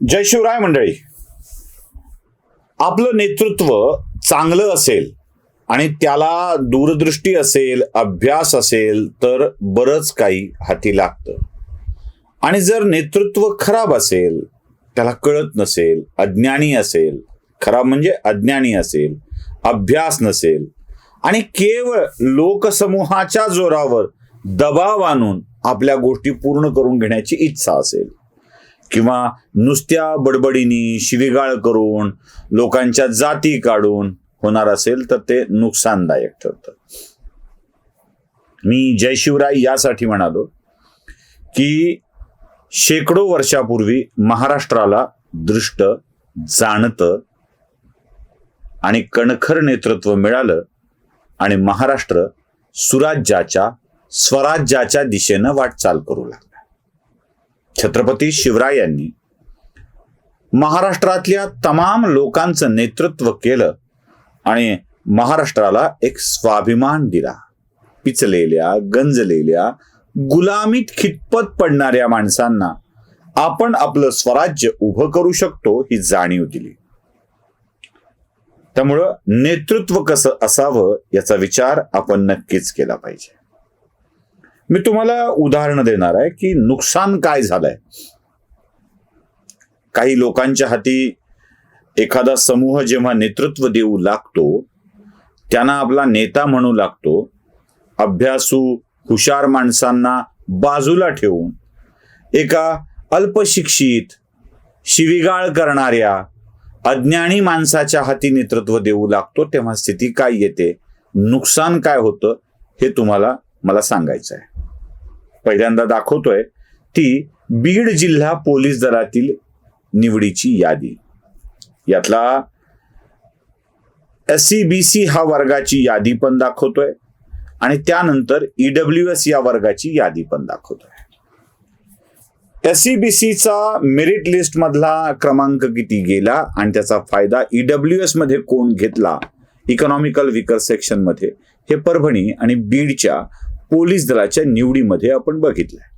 जय शिवराय मंडळी. आपलं नेतृत्व चांगलं असेल आणि त्याला दूरदृष्टी असेल अभ्यास असेल तर बरंच काही हाती लागतं. आणि जर नेतृत्व खराब असेल त्याला कळत नसेल अज्ञानी असेल खराब म्हणजे अज्ञानी असेल अभ्यास नसेल आणि केवळ लोकसमूहाच्या जोरावर दबाव आणून आपल्या गोष्टी पूर्ण करून घेण्याची इच्छा असेल किंवा नुसत्या बडबडीनी शिवीगाळ करून लोकांच्या जाती काढून होणार असेल तर ते नुकसानदायक ठरतं. मी जय शिवराय यासाठी म्हणालो की शेकडो वर्षापूर्वी महाराष्ट्राला दृष्ट जाणतं आणि कणखर नेतृत्व मिळालं आणि महाराष्ट्र सुराज्याच्या स्वराज्याच्या दिशेनं वाटचाल करू लागला. छत्रपती शिवरायांनी महाराष्ट्रातल्या तमाम लोकांचं नेतृत्व केलं आणि महाराष्ट्राला एक स्वाभिमान दिला. पिचलेल्या गंजलेल्या गुलामीत खितपत पडणाऱ्या माणसांना आपण आपलं स्वराज्य उभं करू शकतो ही जाणीव दिली. त्यामुळं नेतृत्व कसं असावं याचा विचार आपण नक्कीच केला पाहिजे. मी तुम्हाला उदाहरण देणार आहे की नुकसान काय झालंय. काही लोकांच्या हाती एखादा समूह जेव्हा नेतृत्व देऊ लागतो त्यांना आपला नेता म्हणू लागतो अभ्यासू हुशार माणसांना बाजूला ठेवून एका अल्पशिक्षित शिविगाळ करणाऱ्या अज्ञानी माणसाच्या हाती नेतृत्व देऊ लागतो तेव्हा स्थिती काय येते? नुकसान काय होतं? हे तुम्हाला मला सांगायचं आहे. पहिल्यांदा दाखवतोय ती बीड जिल्हा पोलीस दलातील निवडीची यादी. यातला एस सी बी सी हा वर्गाची यादी पण दाखवतोय आणि त्यानंतर ईडब्ल्यू एस या वर्गाची यादी पण दाखवतोय. एस सी बी सीचा मेरिट लिस्ट मधला क्रमांक किती गेला आणि त्याचा फायदा ईडब्ल्यू एसमध्ये कोण घेतला? इकॉनॉमिकल विकर सेक्शनमध्ये हे परभणी आणि बीडच्या पोलीस दलाच्या निवडीमध्ये आपण बघितलंय.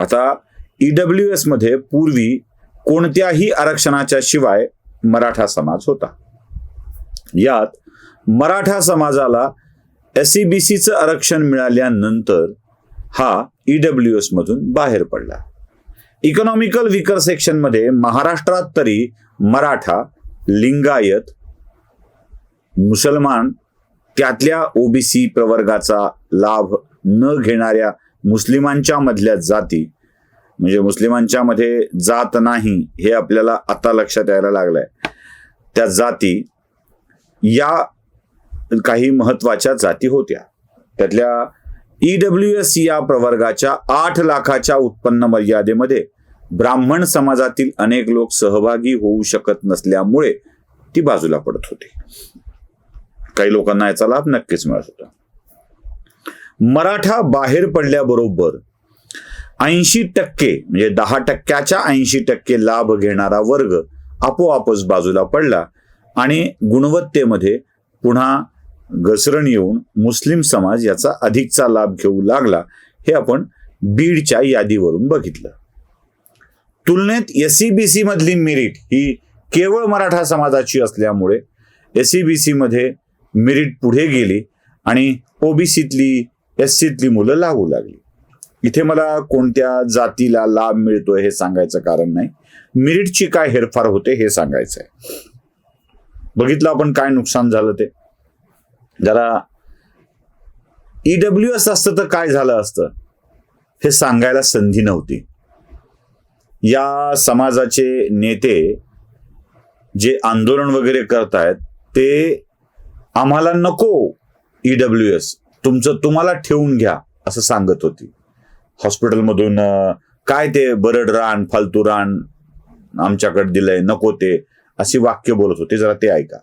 आता ईडब्ल्यू एसमध्ये पूर्वी कोणत्याही आरक्षणाच्या शिवाय मराठा समाज होता. यात मराठा समाजाला एस सी बी सीचं आरक्षण मिळाल्यानंतर हा ईडब्ल्यू एस मधून बाहेर पडला. इकॉनॉमिकल विकर सेक्शनमध्ये महाराष्ट्रात तरी मराठा लिंगायत मुसलमान त्यातल्या ओबीसी प्रवर्गाचा लाभ न घेणाऱ्या मुस्लिमांच्या मधल्या जाती म्हणजे मुस्लिमांच्या मध्ये जात नाही हे आपल्याला आता लक्षात यायला लागलंय. त्या जाती या काही महत्त्वाच्या जाती होत्या. त्यातल्या ईडब्ल्यू एस या प्रवर्गाच्या आठ लाखाच्या उत्पन्न मर्यादेमध्ये ब्राह्मण समाजातील अनेक लोक सहभागी होऊ शकत नसल्यामुळे ती बाजूला पडत होती. काही लोकांना याचा लाभ नक्कीच मिळत होता मराठा बाहेर पडल्याबरोबर ऐंशी टक्के म्हणजे दहा टक्क्याच्या ऐंशी टक्के लाभ घेणारा वर्ग आपोआपच बाजूला पडला आणि गुणवत्तेमध्ये पुन्हा घसरण येऊन मुस्लिम समाज याचा अधिकचा लाभ घेऊ लागला हे आपण बीडच्या यादीवरून बघितलं. तुलनेत एसईबीसी मधली मेरिट ही केवळ मराठा समाजाची असल्यामुळे एसईबीसी मध्ये मेरिट पुढे गेली आणि ओबीसीतली एस सीतली मुलं लागू लागली. इथे मला कोणत्या जातीला लाभ मिळतोय हे सांगायचं कारण नाही. मेरिटची काय हेरफार होते हे सांगायचं आहे बघितलं आपण काय नुकसान झालं ते. जरा ईडब्ल्यू एस असतं तर काय झालं असतं? हे सांगायला संधी नव्हती. या समाजाचे नेते जे आंदोलन वगैरे करतायत ते आम्हाला नको ईडब्ल्यू एस तुमचं तुम्हाला ठेवून घ्या असं सांगत होती. हॉस्पिटलमधून काय ते बरड रान फालतू रान आमच्याकडे दिलंय नको ते अशी वाक्य बोलत होते. जरा ते ऐका.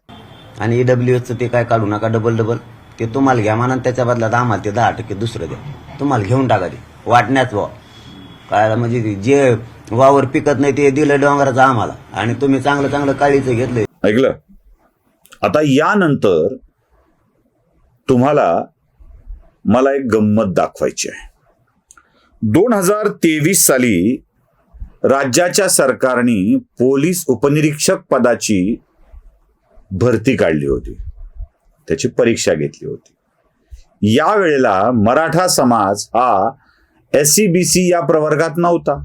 आणि ईडब्ल्यू एसचं ते काय काढू नका डबल डबल ते तुम्हाला घ्या म्हणा त्याच्या बदल्यात आम्हाला ते दहा टक्के दुसरं द्या. तुम्हाला घेऊन टाका ते. वाटण्याच वा काय म्हणजे जे वावर पिकत नाही ते दिलं डोंगराचं आम्हाला. आणि तुम्ही चांगलं चांगलं काळीचं घेतलंय. ऐकलं? आता यानंतर तुम्हाला मला एक गंमत दाखवायची आहे. दोन हजार तेवीस साली राज्याच्या सरकारने पोलीस उपनिरीक्षक पदाची भरती काढली होती. त्याची परीक्षा घेतली होती. या वेळेला मराठा समाज हा एस सी बी सी या प्रवर्गात नव्हता.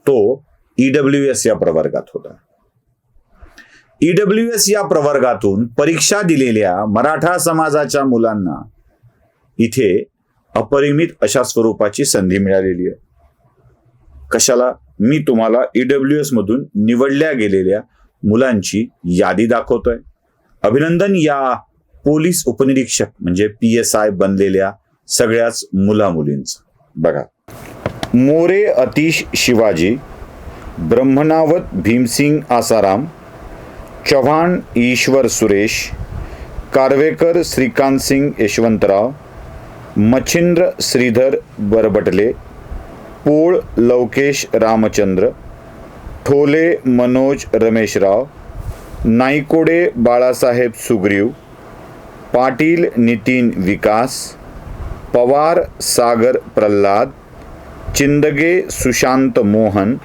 तो ईडब्ल्यू एस या प्रवर्गात होता. ईडब्ल्यू एस या प्रवर्गातून परीक्षा दिलेल्या मराठा समाजाच्या मुलांना इथे अपरिमित अशा स्वरूपाची संधी मिळालेली आहे. कशाला? मी तुम्हाला ईडब्ल्यू एस मधून निवडल्या गेलेल्या मुलांची यादी दाखवतोय. अभिनंदन या पोलीस उपनिरीक्षक म्हणजे पी एस आय बनलेल्या सगळ्याच मुला मुलींचं बघा. मोरे अतिश शिवाजी ब्रह्मनावत भीमसिंग आसाराम चव्हाण ईश्वर सुरेश कारवेकर श्रीकांत सिंग यशवंतराव मच्छिंद्र श्रीधर बरबटले पोळ लवकेश रामचंद्र ठोले मनोज रमेशराव नाईकोडे बाळासाहेब सुग्रीव पाटील नितीन विकास पवार सागर प्रल्हाद चिंदगे सुशांत मोहन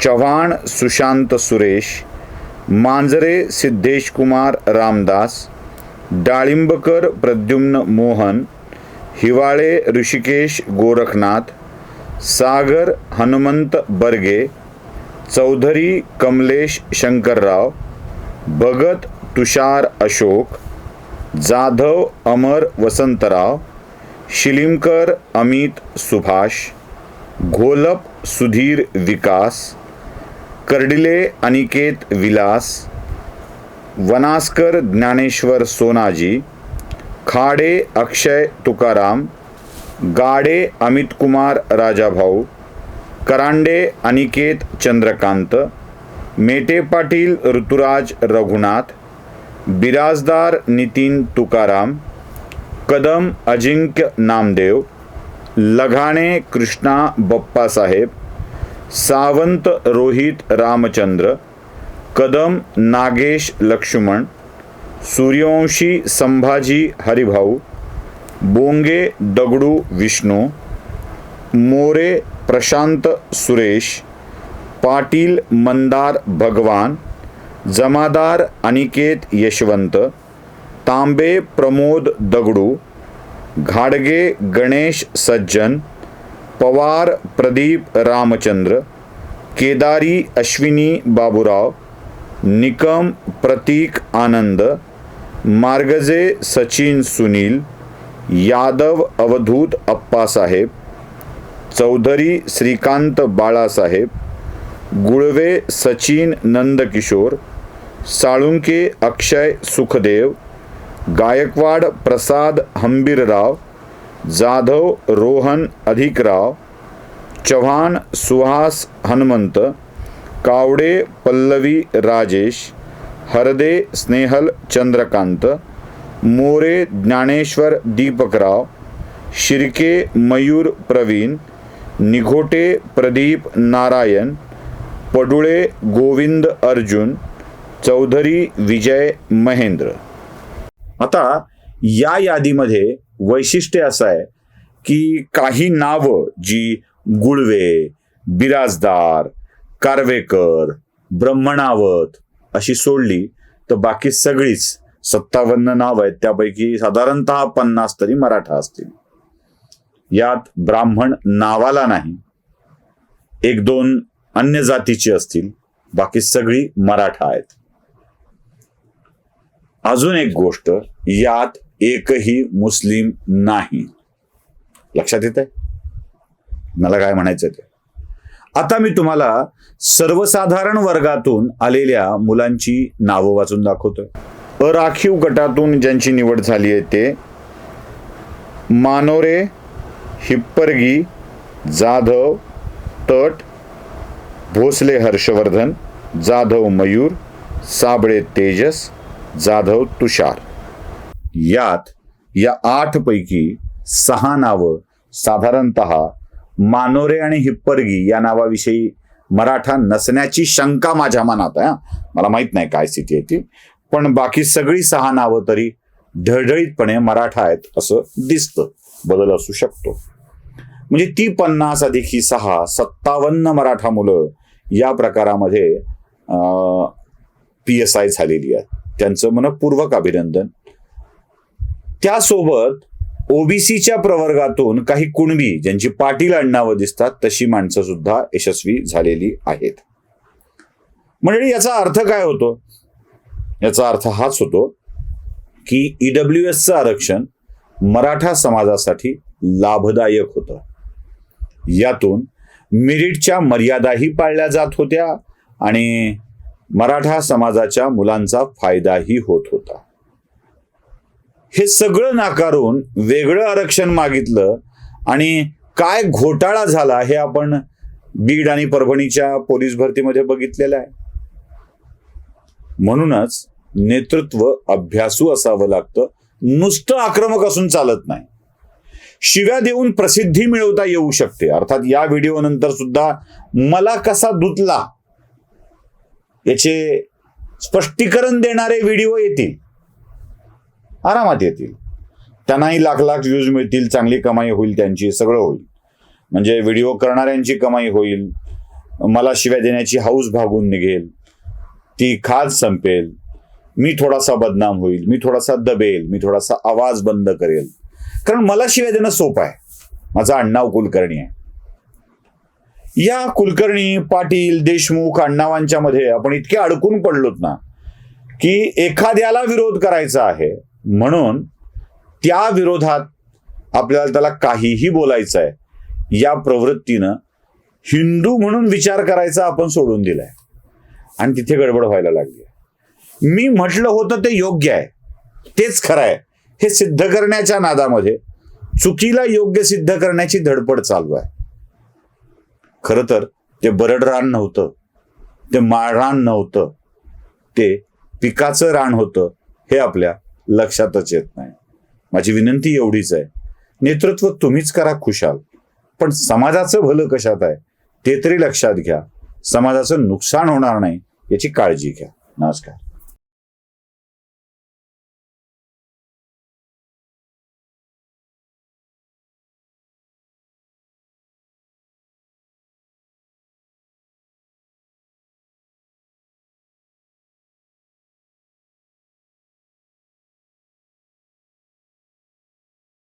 चव्हाण सुशांत सुरेश मांजरे सिद्धेश कुमार रामदास डाळिंबकर प्रद्युम्न मोहन हिवाळे ऋषिकेश गोरखनाथ सागर हनुमंत बर्गे चौधरी कमलेश शंकरराव भगत तुषार अशोक जाधव अमर वसंतराव शिलिमकर अमित सुभाष घोलप सुधीर विकास कर्डिले अनिकेत विलास वनास्कर ज्ञानेश्वर सोनाजी खाडे अक्षय तुकाराम गाडे अमित कुमार राजाभाऊ करांडे अनिकेत चंद्रकांत मेटे पाटील ऋतुराज रघुनाथ बिराजदार नितीन तुकाराम कदम अजिंक्य नामदेव लघाणे कृष्णा बप्पासाहेब सावंत रोहित रामचंद्र कदम नागेश लक्ष्मण सूर्यवंशी संभाजी हरिभाऊ बोंगे दगडू विष्णू मोरे प्रशांत सुरेश पाटील मंदार भगवान जमादार अनिकेत यशवंत तांबे प्रमोद दगडू घाडगे गणेश सज्जन पवार प्रदीप रामचंद्र केदारी अश्विनी बाबूराव निकम प्रतीक आनंद मार्गजे सचिन सुनील यादव अवधूत अप्पासाहेब चौधरी श्रीकांत बाळासाहेब गुळवे सचिन नंदकिशोर साळुंके अक्षय सुखदेव गायकवाड प्रसाद हंबीरराव जाधव रोहन अधिकराव चव्हाण सुहास हनुमंत कावडे पल्लवी राजेश हरदे स्नेहल चंद्रकांत मोरे ज्ञानेश्वर दीपकराव शिर्के मयूर प्रवीण निघोटे प्रदीप नारायण पडुळे गोविंद अर्जुन चौधरी विजय महेंद्र. आता या यादीमध्ये वैशिष्ट्य असं आहे की काही नावं जी गुळवे बिराजदार कारवेकर ब्रह्मणावत अशी सोडली तर बाकी सगळीच सत्तावन्न नाव आहेत. त्यापैकी साधारणतः पन्नास तरी मराठा असतील. यात ब्राह्मण नावाला नाही एक दोन अन्य जातीची असतील बाकी सगळी मराठा आहेत. अजून एक गोष्ट यात एकही मुस्लिम नाही. लक्षात येत आहे मला काय म्हणायचं ते? आता मी तुम्हाला सर्वसाधारण वर्गातून आलेल्या मुलांची नावं वाचून दाखवतोय. अराखीव गटातून ज्यांची निवड झाली आहे ते मानोरे हिप्परगी जाधव तट भोसले हर्षवर्धन जाधव मयूर साबळे तेजस जाधव तुषार. यात या आठ पैकी सहा नावं साधारणत मानोरे आणि हिप्परगी या नावाविषयी मराठा नसण्याची शंका माझ्या मनात आहे मला माहीत नाही काय स्थिती आहे ती. पण बाकी सगळी सहा नावं तरी ढळढळीतपणे मराठा आहेत असं दिसतं बदल असू शकतो. म्हणजे ती पन्नास अधिक ही सहा सत्तावन्न मराठा मुलं या प्रकारामध्ये पी एस आय झालेली आहेत. त्यांचं मनपूर्वक अभिनंदन. त्यासोबत ओबीसीच्या प्रवर्गातून काही कुणबी ज्यांची पाटील आडनावं दिसतात तशी माणसं सुद्धा यशस्वी झालेली आहेत. म्हणजे याचा अर्थ काय होतो? याचा अर्थ हाच होतो की ईडब्ल्यू एसचं आरक्षण मराठा समाजासाठी लाभदायक होतं. यातून मेरिटच्या मर्यादाही पाळल्या जात होत्या आणि मराठा समाजाच्या मुलांचा फायदाही होत होता. हे सगळं नाकारून वेगळं आरक्षण मागितलं आणि काय घोटाळा झाला हे आपण बीड आणि परभणीच्या पोलीस भरतीमध्ये बघितलेलं आहे. म्हणूनच नेतृत्व अभ्यासू असावं लागतं. नुसतं आक्रमक असून चालत नाही. शिव्या देऊन प्रसिद्धी मिळवता येऊ शकते. अर्थात या व्हिडिओ नंतर सुद्धा मला कसा धुतला याचे स्पष्टीकरण देणारे व्हिडिओ येतील. आरामात येतील. त्यांनाही लाख लाख व्ह्यूज मिळतील चांगली कमाई होईल त्यांची सगळं होईल. म्हणजे व्हिडिओ करणाऱ्यांची कमाई होईल. मला शिव्या देण्याची हाऊस भागून निघेल. ती खाज संपेल. मी थोडासा बदनाम होईल. मी थोडासा दबेल. मी थोडासा आवाज बंद करेल. कारण मला शिव्या देणं सोपं आहे. माझा अण्णाव कुलकर्णी आहे. या कुलकर्णी पाटील देशमुख अण्णावांच्या मध्ये आपण इतके अडकून पडलोत ना की एखाद्याला विरोध करायचा आहे म्हणून त्या विरोधात आपल्याला त्याला काहीही बोलायचं आहे या प्रवृत्तीनं हिंदू म्हणून विचार करायचा आपण सोडून दिलाय. आणि तिथे गडबड व्हायला लागली मी म्हटलं होतं ते योग्य आहे. तेच खरं आहे. हे सिद्ध करण्याच्या नादामध्ये चुकीला योग्य सिद्ध करण्याची धडपड चालू आहे. खरं तर ते बरड रान नव्हतं. ते माळरान नव्हतं. ते पिकाचं रान होतं. हे आपल्या लक्षातच येत नाही. माझी विनंती एवढीच आहे. नेतृत्व तुम्हीच करा खुशाल. पण समाजाचं भलं कशात आहे ते तरी लक्षात घ्या. समाजाचं नुकसान होणार नाही याची काळजी घ्या. नमस्कार.